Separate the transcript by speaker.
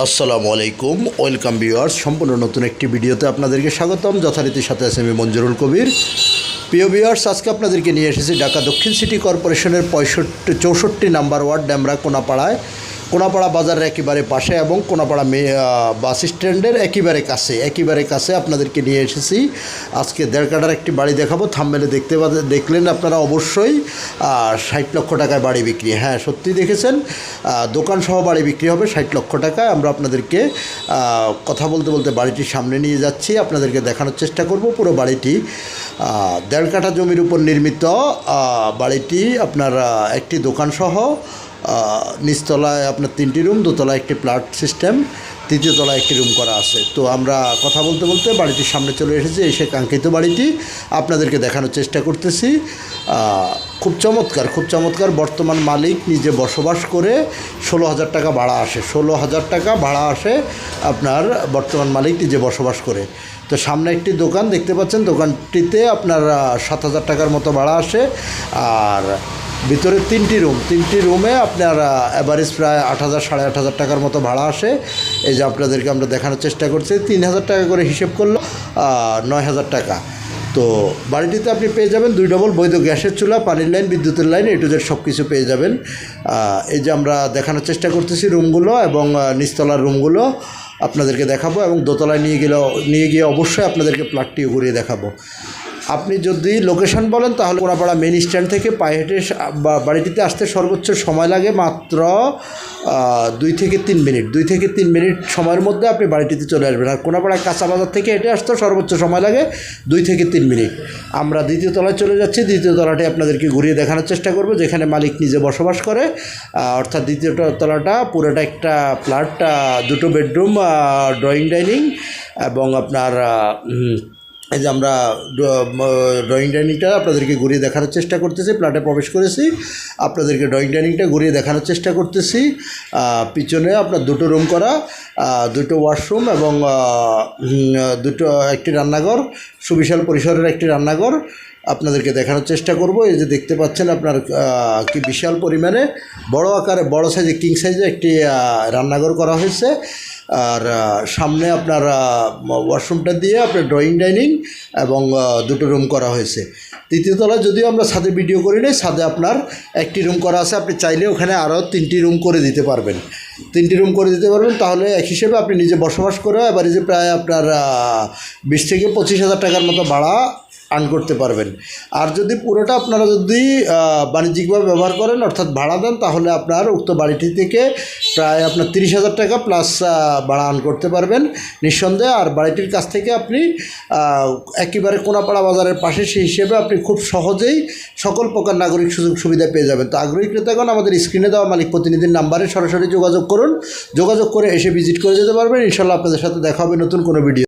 Speaker 1: আসসালামু আলাইকুম, welcome viewers. সম্পূর্ণ নতুন একটি ভিডিওতে আপনাদেরকে স্বাগতম। যথারীতির সাথে আছে আমি মঞ্জুরুল কবির। প্রিয় ভিউয়ার্স, আজকে আপনাদেরকে নিয়ে এসেছি ঢাকা দক্ষিণ সিটি কর্পোরেশনের পঁয়ষট্টি, চৌষট্টি নাম্বার ওয়ার্ড ড্যামরা কোনাপাড়ায়। কোনাপাড়া বাজারের একেবারে পাশে এবং কোনাপাড়া মে বাস স্ট্যান্ডের একেবারে কাছে একেবারে কাছে আপনাদেরকে নিয়ে এসেছি। আজকে দেড় কাটার একটি বাড়ি দেখাবো। থামমেলে দেখতে দেখলেন আপনারা অবশ্যই। ষাট লক্ষ টাকায় বাড়ি বিক্রি। হ্যাঁ সত্যি দেখেছেন। দোকান সহ বাড়ি বিক্রি হবে ষাট লক্ষ টাকায়। আমরা আপনাদেরকে কথা বলতে বলতে বাড়িটির সামনে নিয়ে যাচ্ছি। আপনাদেরকে দেখানোর চেষ্টা করব পুরো বাড়িটি। দেড় কাঠা জমির উপর নির্মিত বাড়িটি আপনার একটি দোকান সহ আহ, নিচতলায় আপনার তিনটি রুম, দোতলায় একটি প্লাট সিস্টেম, তৃতীয় তলায় একটি রুম করা আছে। তো আমরা কথা বলতে বলতে বাড়িটির সামনে চলে এসেছি, এসে কাঙ্ক্ষিত বাড়িটি আপনাদেরকে দেখানোর চেষ্টা করতেছি। খুব চমৎকার খুব চমৎকার। বর্তমান মালিক নিজে বসবাস করে ষোলো হাজার টাকা ভাড়া আসে। ষোলো হাজার টাকা ভাড়া আসে আপনার বর্তমান মালিক নিজে বসবাস করে। তো সামনে একটি দোকান দেখতে পাচ্ছেন, দোকানটিতে আপনার সাত হাজার টাকার মতো ভাড়া আসে। আর ভিতরে তিনটি রুম তিনটি রুমে আপনার অ্যাভারেজ প্রায় আট হাজার, সাড়ে আট হাজার টাকার মতো ভাড়া আসে। এই যে আপনাদেরকে আমরা দেখানোর চেষ্টা করছি, তিন হাজার টাকা করে হিসেব করল নয় হাজার টাকা। তো বাড়িটিতে আপনি পেয়ে যাবেন দুই ডবল বৈধ গ্যাসের চুলা, পানির লাইন বিদ্যুতের লাইন এ টু সব কিছু পেয়ে যাবেন। এই যে আমরা দেখানোর চেষ্টা করতেছি রুমগুলো এবং নিচতলার রুমগুলো আপনাদেরকে দেখাবো এবং দোতলায় নিয়ে গেলে নিয়ে গিয়ে অবশ্যই আপনাদেরকে প্লাটটিও ঘুরিয়ে দেখাবো। আপনি যদি লোকেশন বলেন, তাহলে কোনাপাড়া মেন স্ট্যান্ড থেকে পায়ে হেঁটে বাড়িটিতে আসতে সর্বোচ্চ সময় লাগে মাত্র দুই থেকে তিন মিনিট। দুই থেকে তিন মিনিট সময়ের মধ্যে আপনি বাড়িটিতে চলে আসবেন। আর কোনাপাড়া কাঁচা বাজার থেকে হেঁটে আসতে সর্বোচ্চ সময় লাগে দুই থেকে তিন মিনিট। আমরা দ্বিতীয় তলায় চলে যাচ্ছি। দ্বিতীয় তলাটি আপনাদেরকে ঘুরিয়ে দেখানোর চেষ্টা করব, যেখানে মালিক নিজে বসবাস করে। অর্থাৎ দ্বিতীয় তলাটা পুরোটা একটা ফ্ল্যাট দুটো বেডরুম ড্রয়িং ডাইনিং এবং আপনার এই যে আমরা ড্রয়িং ডাইনিংটা আপনাদেরকে ঘুরিয়ে দেখানোর চেষ্টা করতেছি প্লাটে প্রবেশ করেছি, আপনাদেরকে ড্রয়িং ডাইনিংটা ঘুরিয়ে দেখানোর চেষ্টা করতেছি পিছনে আপনার দুটো রুম করা দুটো ওয়াশরুম এবং দুটো, একটি রান্নাঘর, সুবিশাল পরিসরের একটি রান্নাঘর আপনাদেরকে দেখানোর চেষ্টা করব। এই যে দেখতে পাচ্ছেন আপনার কি বিশাল পরিমাণে বড় আকারে, বড় সাইজে কিং সাইজে একটি রান্নাঘর করা হয়েছে। আর সামনে আপনার ওয়াশরুমটা দিয়ে আপনার ড্রয়িং ডাইনিং এবং দুটো রুম করা হয়েছে। তৃতীয় তলায় যদিও আমরা ছাদে ভিডিও করি নাই, ছাদে আপনার একটি রুম করা আছে, আপনি চাইলে ওখানে আরও তিনটি রুম করে দিতে পারবেন। তিনটি রুম করে দিতে পারবেন, তাহলে এক হিসেবে আপনি নিজে বসবাস করে এবারে যে প্রায় আপনার বিশ থেকে পঁচিশ হাজার টাকার মতো ভাড়া আর্ন করতে পারবেন। আর যদি পুরোটা আপনারা যদি বাণিজ্যিকভাবে ব্যবহার করেন, অর্থাৎ ভাড়া দেন, তাহলে আপনার উক্ত বাড়িটি থেকে প্রায় আপনার তিরিশ হাজার টাকা প্লাস ভাড়া আর্ন করতে পারবেন। নিঃসন্দেহে, আর বাড়িটির কাছ থেকে আপনি একেবারে কোনাপাড়া বাজারের পাশে সেই হিসেবে আপনি খুব সহজেই সকল প্রকার নাগরিক সুযোগ সুবিধা পেয়ে যাবেন। তো আগ্রহী ক্রেতাগণ, আমাদের স্ক্রিনে দেওয়া মালিক প্রতিনিধির নাম্বারে সরাসরি যোগাযোগ করুন। যোগাযোগ করে এসে ভিজিট করে যেতে পারবেন। ইনশাল্লাহ আপনাদের সাথে দেখা হবে নতুন কোনো ভিডিও